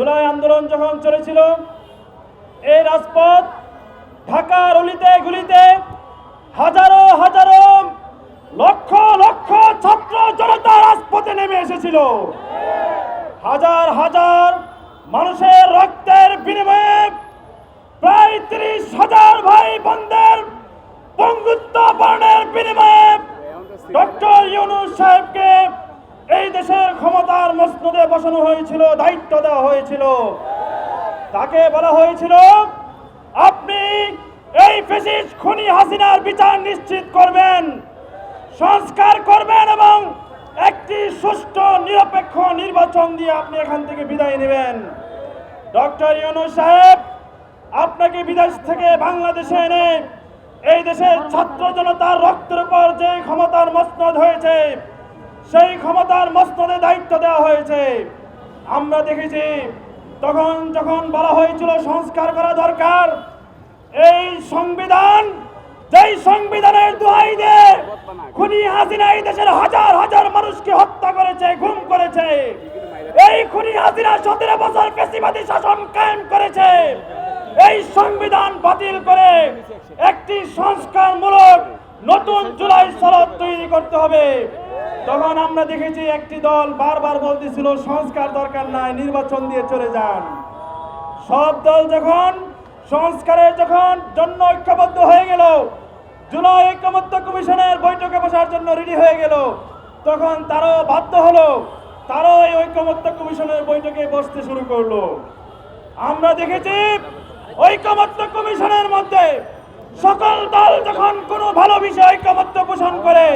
জুলাই আন্দোলন যখন চলেছিল, এই রাজপথ ঢাকার অলিতে গুলিতে হাজারো হাজারো লক্ষ লক্ষ ছাত্র জনতা রাজপথে নেমে এসেছিল। হাজার হাজার মানুষের রক্তের বিনিময়ে প্রায় তিরিশ হাজার ভাই বন্ধের বন্ধুত্ব বর্ণের বিনিময়ে ডক্টর ইউনুস সাহেবকে এই দেশের ক্ষমতার মসনদে বসানো হয়েছিল, দায়িত্ব দেওয়া হয়েছিল। তাকে বলা হয়েছিল, আপনি এই ফেসিস খুনি হাসিনার বিচার নিশ্চিত করবেন, সংস্কার করবেন এবং একটি সুষ্ঠু, নিরপেক্ষ নির্বাচন দিয়ে আপনি এখান থেকে বিদায় নেবেন। ডক্টর ইউনু সাহেব, আপনাকে বিদেশ থেকে বাংলাদেশে এনে এই দেশের ছাত্র জনতার রক্তের উপর যে ক্ষমতার মসনদ হয়েছে সেই ক্ষমতার মসনদে দায়িত্ব দেওয়া হয়েছে। আমরা দেখেছি, তখন যখন বলা হয়েছিল সংস্কার করা দরকার, এই সংবিধান, যেই সংবিধানের দোহাই খুনি হাসিনা এই দেশের হাজার হাজার মানুষকে হত্যা করেছে ঘুম করেছে। এই খুনি হাসিনা সতেরো বছর পেশিবাদী শাসন কায়েম করেছে। এই সংবিধান বাতিল করে একটি সংস্কারমূলক নতুন জুলাই সনদ তৈরি করতে হবে। তখন আমরা দেখেছি একটি দল বারবার বলতেছিল, সংস্কার দরকার নাই, নির্বাচন দিয়ে চলে যান। সব দল যখন সংস্কারের যখন জন্য ঐক্যবদ্ধ হয়ে গেল, জুলাই ঐক্যমত্য কমিশনের বৈঠকে বসার জন্য রেডি হয়ে গেল, তখন তারাও বাধ্য হলো, তারাও এই ঐক্যমত্য কমিশনের বৈঠকে বসতে শুরু করল। আমরা দেখেছি ঐক্যমত্য কমিশনের মধ্যে সকল দল যখন কোনো ভালো বিষয় ঐক্যমত্য পোষণ করে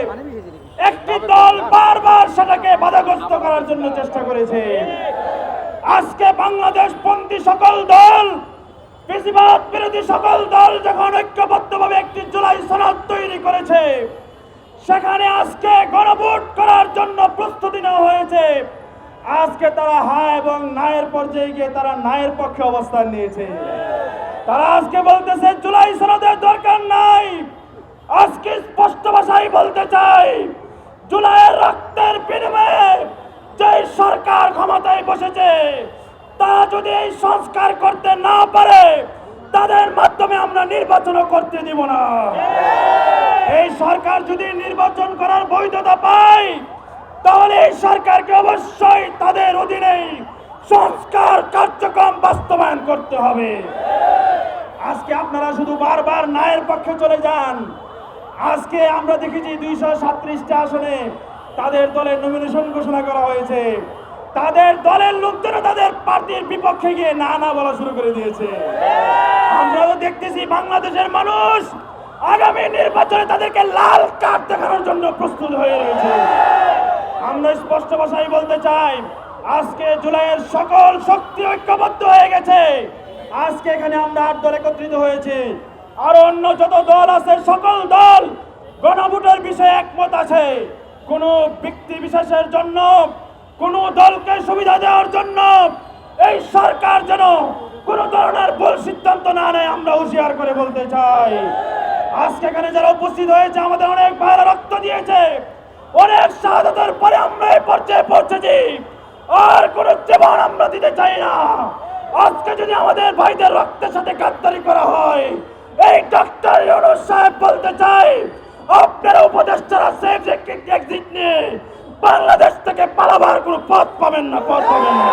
একটি দল বারবার সেটাকে বাধাগ্রস্ত করার জন্য চেষ্টা করেছে। আজকে বাংলাদেশ পন্থী সকল দল, বেশিরভাগ বিরোধী সকল দল যখন ঐক্যবদ্ধভাবে একটি জুলাই সনদ তৈরি করেছে, সেখানে আজকে গণভোট করার জন্য প্রস্তুতি নেওয়া হয়েছে। আজকে তারা হা এবং নায়ের পর্যায়ে গিয়ে তারা নায়ের পক্ষে অবস্থান নিয়েছে। তারা আজকে বলতেছে, জুলাই সনদের দরকার নাই। আজকে স্পষ্ট ভাষায় বলতে চাই জুলাইয়ের রক্তের বিনিময়ে যে সরকার ক্ষমতায় বসেছে তারা যদি এই সংস্কার করতে না পারে, তাদের মাধ্যমে আমরা নির্বাচনও করতে দিব না। এই সরকার যদি নির্বাচন করার বৈধতা পায়, তাহলে এই সরকারকে অবশ্যই তাদের অধীনেই সংস্কার কার্যক্রম বাস্তবায়ন করতে হবে। আজকে আপনারা শুধু বারবার নায়ের পক্ষে চলে যান। আজকে আমরা দেখেছি দুইশো সাত্রিশটা আসনে তাদের দলের নমিনেশন ঘোষণা করা হয়েছে। তাদের দলের লোকজনও তাদের পার্টির বিপক্ষে গিয়ে না না বলা শুরু করে দিয়েছে। আমরাও দেখতেছি বাংলাদেশের মানুষ আগামী নির্বাচনে তাদেরকে লাল কার্ড দেখানোর জন্য প্রস্তুত হয়ে রয়েছে। আমরা স্পষ্ট ভাষায় বলতে চাই, আজকে জুলাইয়ের সকল শক্তি ঐক্যবদ্ধ হয়ে গেছে। আজকে এখানে আমরা আট দল একত্রিত হয়েছে। আর অন্য যত দল আছে, সকল দল গণভোটের বিষয়ে একমত আছে। কোনো ব্যক্তি বিশেষের জন্য, কোনো দলকে সুবিধা দেওয়ার জন্য এই সরকার যেন কোনো ধরনের ভুল সিদ্ধান্ত না নেয়, আমরা হুঁশিয়ার করে বলতে চাই। আজকে এখানে যারা উপস্থিত হয়েছে, আমাদের অনেক ভাইরা রক্ত দিয়েছে। অনেক শাহাদাতের পরে আমরা এই পর্যায়ে পৌঁছেছি। আর কোন জীবন আমরা দিতে চাই না। আজকে যদি আমাদের ভাইদের রক্তের সাথে গাদ্দারি করা হয় এই ডক্টর ইউনুস সাহেব বলতে চাই, আপনারা উপদেষ্টারা সেফ এক্সিট নিয়ে বাংলাদেশ থেকে পালাবার কোনো পথ পাবেন না, পথ পাবেন না।